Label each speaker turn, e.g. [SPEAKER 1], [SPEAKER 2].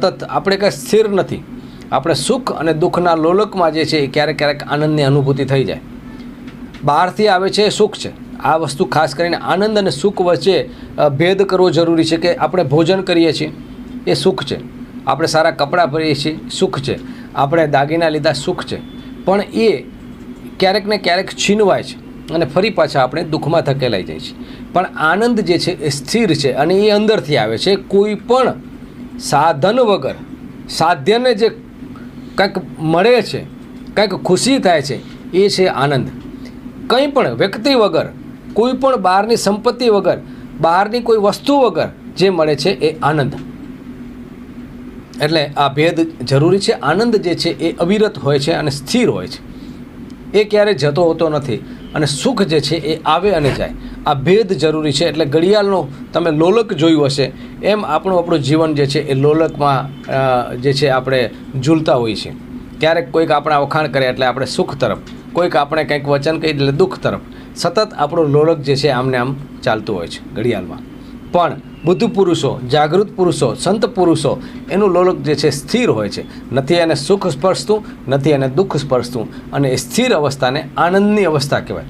[SPEAKER 1] સતત આપણે કંઈ સ્થિર નથી. આપણે સુખ અને દુઃખના લોલકમાં જે છે એ ક્યારેક ક્યારેક આનંદની અનુભૂતિ થઈ જાય. બહારથી આવે છે એ સુખ છે. આ વસ્તુ ખાસ કરીને આનંદ અને સુખ વચ્ચે ભેદ કરવો જરૂરી છે કે આપણે ભોજન કરીએ છીએ. એ સુખ છે. આપણે સારા કપડાં પહેરીએ છીએ. સુખ છે. આપણે દાગીના લીધા સુખ છે. પણ એ ક્યારેક ને ક્યારેક છીનવાય છે અને ફરી પાછા આપણે દુઃખમાં ધકેલાઈ જાય છે. પણ આનંદ જે છે એ સ્થિર છે અને એ અંદરથી આવે છે. કોઈ પણ સાધન વગર સાધ્યને જે કંઈક મળે છે, કંઈક ખુશી થાય છે, એ છે આનંદ. કંઈ પણ વ્યક્તિ વગર, કોઈ પણ બહારની સંપત્તિ વગર, બહારની કોઈ વસ્તુ વગર જે મળે છે એ આનંદ. એટલે આ ભેદ જરૂરી છે. આનંદ જે છે એ અવિરત હોય છે અને સ્થિર હોય છે. એ ક્યારેય જતો હોતો નથી. અને સુખ જે છે એ આવે અને જાય. આ ભેદ જરૂરી છે એટલે ઘડિયાળનો તમે લોલક જોયું હશે. એમ આપણું આપણું જીવન જે છે એ લોલકમાં જે છે આપણે ઝૂલતા હોઈએ છીએ. ક્યારેક કોઈક આપણા વખાણ કરે એટલે આપણે સુખ તરફ. કોઈક આપણે કંઈક વચન કહી એટલે દુઃખ તરફ. સતત આપણું લોલક જે છે આમને આમ ચાલતું હોય છે ઘડિયાળમાં. પણ બુદ્ધ પુરુષો, જાગૃત પુરુષો, સંત પુરુષો એનું લોલક જે છે સ્થિર હોય છે. નથી એને સુખ સ્પર્શતું, નથી એને દુઃખ સ્પર્શતું. અને એ સ્થિર અવસ્થાને આનંદની અવસ્થા કહેવાય.